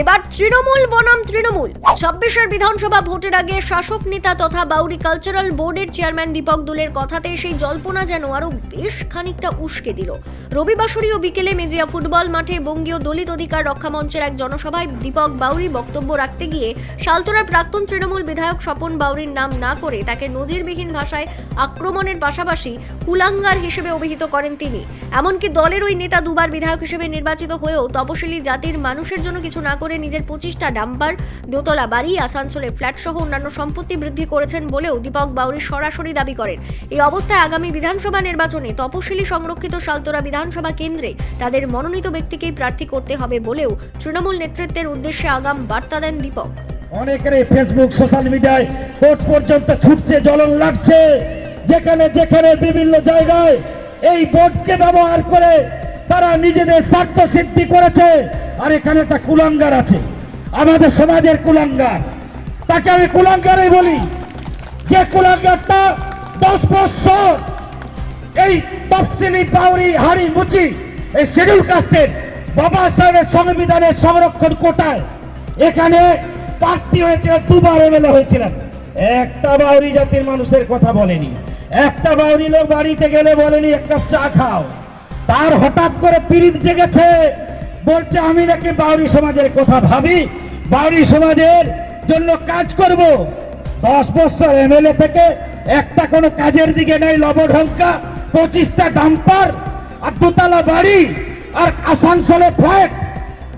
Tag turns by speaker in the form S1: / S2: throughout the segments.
S1: এবার তৃণমূল, বনাম তৃণমূল। ছাব্বিশের বিধানসভা ভোটের আগে শাসক নেতা তথা বাউরি কালচারাল বোর্ডের চেয়ারম্যান দীপক দুলের কথাতে সেই জল্পনা যেন আরও বেশ খানিকটা উস্কে দিল। রবিবাসরী ও বিকেলে মেজিয়া ফুটবল মাঠে বঙ্গীয় দলিত অধিকার রক্ষা মঞ্চের এক জনসভায় দীপক বাউরি বক্তব্য রাখতে গিয়ে শালতোরার প্রাক্তন তৃণমূল বিধায়ক স্বপন বাউরির নাম না করে তাকে নজিরবিহীন ভাষায় আক্রমণের পাশাপাশি কুলাঙ্গার হিসেবে অভিহিত করেন তিনি। এমনকি দলের ওই নেতা দুবার বিধায়ক হিসেবে নির্বাচিত হয়েও তপশিলি জাতির মানুষের জন্য কিছু না করে নিজের পঁচিশটা ডাম্পার দোতলা বাড়ি আসানসোলে ফ্ল্যাট সহ অন্যান্য সম্পত্তি বৃদ্ধি করেছেন বলেও দীপক বাউরি সরাসরি দাবি করেন। এই অবস্থায় আগামী বিধানসভা নির্বাচনে তপশিলি সংরক্ষিত শালতোরা বিধানসভা কেন্দ্রে তাদের মনোনীত ব্যক্তিকেই প্রার্থী করতে হবে বলেও তৃণমূল নেতৃত্বের উদ্দেশ্যে আগাম বার্তা দেন দীপক।
S2: অনেকের ফেসবুক সোশ্যাল মিডিয়ায় কোর্ট পর্যন্ত ছুটছে, জ্বলন লাগছে। যেখানে যেখানে বিভিন্ন জায়গায় এই বোর্ডকে ব্যবহার করে তারা নিজেদের স্বার্থ সিদ্ধি করেছে, আর এখানে একটা কুলাঙ্গার আছে। আমাদের সমাজের কুলাঙ্গার। তাকে আমি কুলাঙ্গারই বলি। যে কুলাঙ্গারটা দশ বছর এই তফসিলি পাউরি হাড়ি মুচি এই শিডিউল কাস্টের বাবা সাহেবের সংবিধানের সংরক্ষণ কোটায় এখানে প্রার্থী হয়েছে, দুবার এমএলএ হয়েছিলেন। একটা বাউরি জাতির মানুষের কথা বলেনি। একটা বাউরি লোক বাড়িতে গেলে বলেনি, এক কাপ চা খাও। তার হঠাৎ করে পিরিত জেগেছে। বলছে, আমি নাকি বাউরি সমাজের কথা ভাবি। বাউরি সমাজের জন্য কাজ করব। দশ বছর এমএলএ থেকে একটা কোনো কাজের দিকে নাই লবঢঙ্কা, পঁচিশটা ডাম্পার, আর দোতলা বাড়ি, আর আসানসোলে ফ্ল্যাট।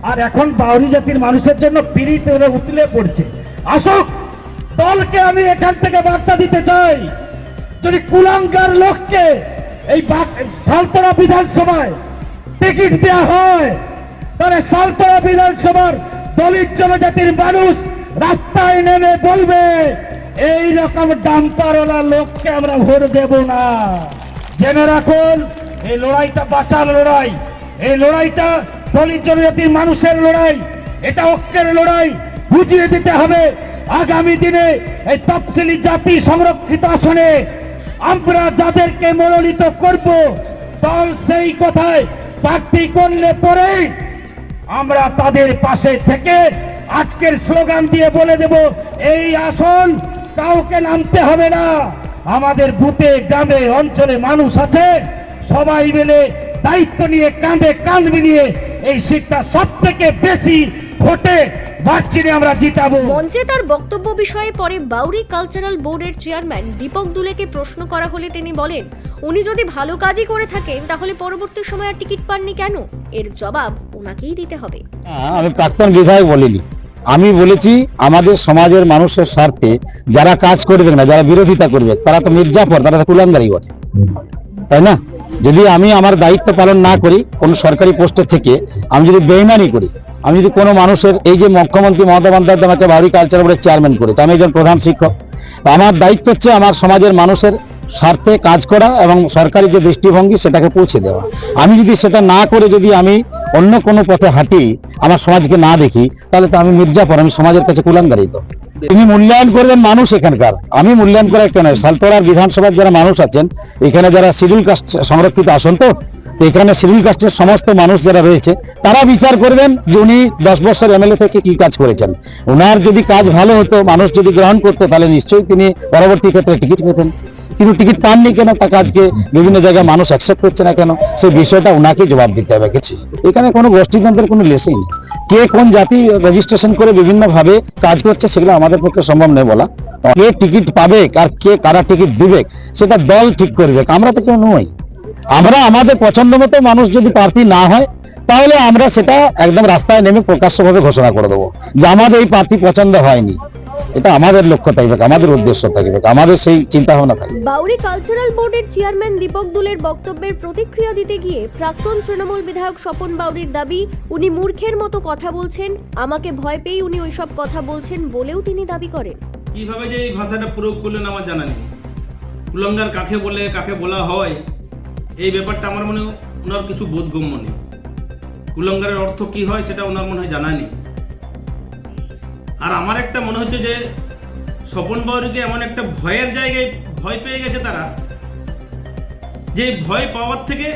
S2: আর এখন বাউরি জাতির মানুষের জন্য পিড়িতে ওরা উতলে পড়ছে। আসুক, দলকে আমি এখান থেকে বার্তা দিতে চাই। যদি কুলাঙ্গার লোককে এই সালতরা বিধানসভায় টিকিট দেওয়া হয়। তাহলে সালতরা বিধানসভার দলিত জনজাতির মানুষ রাস্তায় নেমে বলবে এই রকম ডাম্পারওয়ালা লোককে আমরা ভোট দেব না। জেনে রাখুন, এই লড়াইটা বাঁচার লড়াই, এই লড়াইটা দলিত জনজাতির মানুষের লড়াই, এটা ঐক্যের লড়াই, বুঝিয়ে দিতে হবে। আগামী দিনে এই তফসিলি জাতি সংরক্ষিত আসনে আমরা যাদেরকে মনোনীত করব, দল সেই কথায় প্রার্থী করলে পরেই আমরা তাদের পাশে থেকে আজকের স্লোগান দিয়ে বলে দেব, এই আসন কাউকে নামতে হবে না। আমাদের বুথে গ্রামে, অঞ্চলে মানুষ আছে, সবাই মিলে দায়িত্ব নিয়ে কাঁধে কাঁধ মিলিয়ে এই সিটটা সব থেকে বেশি ভোটে মার্চিনে আমরা জিতাবো।
S1: মঞ্চে তার বক্তব্য বিষয়ে পরে বাউরি কালচারাল বোর্ডের চেয়ারম্যান দীপক দুলেকে প্রশ্ন করা হলে তিনি বলেন উনি যদি ভালো কাজই করে থাকেন তাহলে পরবর্তী সময় আর টিকিট পাননি কেন? এর জবাব ওনাকেই দিতে হবে।
S3: হ্যাঁ, আমি প্রাক্তন বিধায়ক বলিনি। আমি বলেছি আমাদের সমাজের মানুষের স্বার্থে যারা কাজ করবে না যারা বিরোধিতা করবে তারা তো মির্জাফর তারা তো কুলাঙ্গারি বটে। তাই না? যদি আমি আমার দায়িত্ব পালন না করি কোনো সরকারি পোস্টে থেকে আমি যদি বেইমানি করি আমি যদি কোনো মানুষের এই যে মুখ্যমন্ত্রী মমতা বন্দ্যোপাধ্যায় আমাকে বাড়ি কালচার বোর্ডের চেয়ারম্যান করে তো আমি একজন প্রধান শিক্ষক। তো আমার দায়িত্ব হচ্ছে আমার সমাজের মানুষের স্বার্থে কাজ করা এবং সরকারি যে দৃষ্টিভঙ্গি, সেটাকে পৌঁছে দেওয়া। আমি যদি সেটা না করে যদি আমি অন্য কোনো পথে হাঁটি, আমার সমাজকে না দেখি, তাহলে তো আমি মির্জাফর আমি সমাজের কাছে কুলাঙ্গারিত। তিনি মূল্যায়ন করবেন মানুষ এখানকার। আমি মূল্যায়ন করা একটা নয় সালতোড়ার বিধানসভার যারা মানুষ আছেন, এখানে যারা শিডিউল কাস্ট সংরক্ষিত আসন তো তো এখানে শিডিউল কাস্টের সমস্ত মানুষ যারা রয়েছে, তারা বিচার করবেন যে উনি দশ বছর এমএলএ থেকে কি কাজ করেছেন। ওনার যদি কাজ ভালো হতো, মানুষ যদি গ্রহণ করতো, তাহলে নিশ্চয়ই তিনি পরবর্তী ক্ষেত্রে টিকিট পেতেন। কিন্তু টিকিট পাননি কেন? তাকে আজকে বিভিন্ন জায়গায় মানুষ অ্যাকসেপ্ট করছে না কেন? সেই বিষয়টা ওনাকে জবাব দিতে হবে কিছু এখানে কোনো গোষ্ঠীতন্ত্রের কোনো লেসেই নেই। কে কোন জাতি রেজিস্ট্রেশন করে বিভিন্নভাবে কাজ করছে, সেগুলো আমাদের পক্ষে সম্ভব নয় বলা। কে টিকিট পাবে আর কে, কারা টিকিট দিবে, সেটা দল ঠিক করবে। আমরা তো কেউ নই। আমরা আমাদের পছন্দ মতো মানুষ যদি প্রার্থী না হয় তাহলে আমরা সেটা একদম রাস্তায় নেমে প্রকাশ্যভাবে ঘোষণা করে দেবো যে আমাদের এই প্রার্থী পছন্দ হয়নি। এটা আমাদের লক্ষ্য থাকবে আমাদের উদ্দেশ্য থাকবে আমাদের সেই চিন্তা ভাবনা থাকবে।
S1: বাউরি কালচারাল বোর্ডের চেয়ারম্যান দীপক দুলের বক্তব্যের প্রতিক্রিয়া দিতে গিয়ে প্রাক্তন তৃণমূল বিধায়ক স্বপন বাউরির দাবি উনি মূর্খের মতো কথা বলছেন আমাকে ভয় পেয়েই উনি ওইসব কথা বলছেন বলেও তিনি দাবি করেন।
S4: কীভাবে যে এই ভাষাটা প্রয়োগ করলেন আমার জানা নেই। কুলঙ্গার কাকে বলে কাকে বলা হয় এই ব্যাপারটা আমার মনে ওনার কিছু বোধগম্য নেই। কুলঙ্গারের অর্থ কি হয় সেটা ওনার মনে হয় জানা নেই। আর আমার একটা মনে হচ্ছে যে স্বপন বাউরিকে এমন একটা ভয়ের জায়গায় ভয় পেয়ে গেছে তারা, যে ভয় পাওয়ার থেকে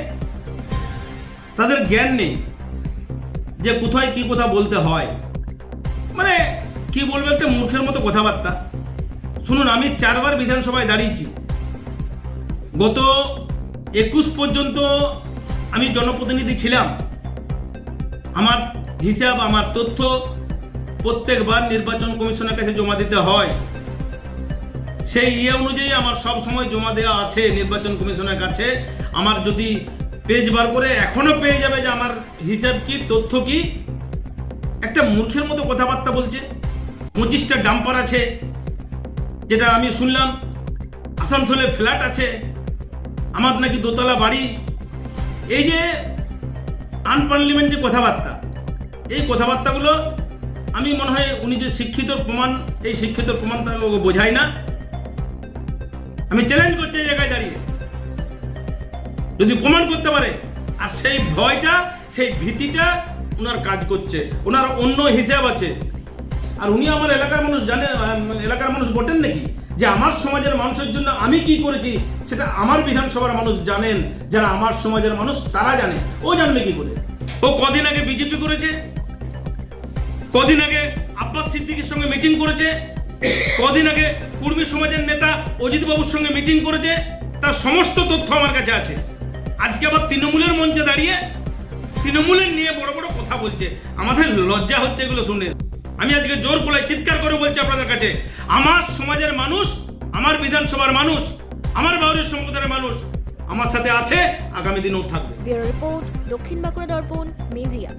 S4: তাদের জ্ঞান নেই যে কোথায় কি কথা বলতে হয়। মানে কি বলব, একটা মূর্খের মতো কথাবার্তা। শুনুন, আমি চারবার বিধানসভায় দাঁড়িয়েছি। গত একুশ পর্যন্ত আমি জনপ্রতিনিধি ছিলাম। আমার হিসাব, আমার তথ্য প্রত্যেকবার নির্বাচন কমিশনের কাছে জমা দিতে হয়। সেই ইয়ে অনুযায়ী আমার সব সময় জমা দেওয়া আছে নির্বাচন কমিশনের কাছে। আমার যদি পেজ বার করে এখনও পেয়ে যাবে যে আমার হিসাব কি, তথ্য কি, একটা মূর্খের মতো কথাবার্তা বলছে। পঁচিশটা ডাম্পার আছে, যেটা আমি শুনলাম। আসানসোলে ফ্ল্যাট আছে। আমার নাকি দোতলা বাড়ি। এই যে আনপার্লিমেন্টারি কথাবার্তা, এই কথাবার্তাগুলো আমি মনে হয় উনি যে শিক্ষিত প্রমাণ, এই শিক্ষিত প্রমাণ তাকে বোঝায় না। আমি চ্যালেঞ্জ করছি এই জায়গায় দাঁড়িয়ে। যদি প্রমাণ করতে পারে, আর সেই ভয়টা, সেই ভীতিটা ওনার কাজ করছে ওনার অন্য হিসাব আছে। আর উনি আমার এলাকার মানুষ জানে এলাকার মানুষ বটেন নাকি? যে আমার সমাজের মানুষের জন্য আমি কি করেছি, সেটা আমার বিধানসভার মানুষ জানেন, যারা আমার সমাজের মানুষ তারা জানে। ও জানবে কি করে? ও কদিন আগে বিজেপি করেছে? কদিন আগে আব্বাস সিদ্দিকির সঙ্গে মিটিং করেছে? কদিন আগে কুর্মী সমাজের নেতা অজিত বাবুর সঙ্গে মিটিং করেছে? তার সমস্ত তথ্য আমার কাছে আছে। আজকে আবার তৃণমূলের মঞ্চে দাঁড়িয়ে, তৃণমূলের নিয়ে বড় বড় কথা বলছে। আমাদের লজ্জা হচ্ছে এগুলো শুনে। আমি আজকে জোর গলায় চিৎকার করে বলছি আপনাদের কাছে, আমার সমাজের মানুষ, আমার বিধানসভার মানুষ, আমার বাউরের সম্প্রদায়ের মানুষ, আমার সাথে আছে, আগামী দিনেও থাকবে।
S1: রিপোর্ট, দক্ষিণ বাঁকুড়া দর্পণ, মেজিয়া।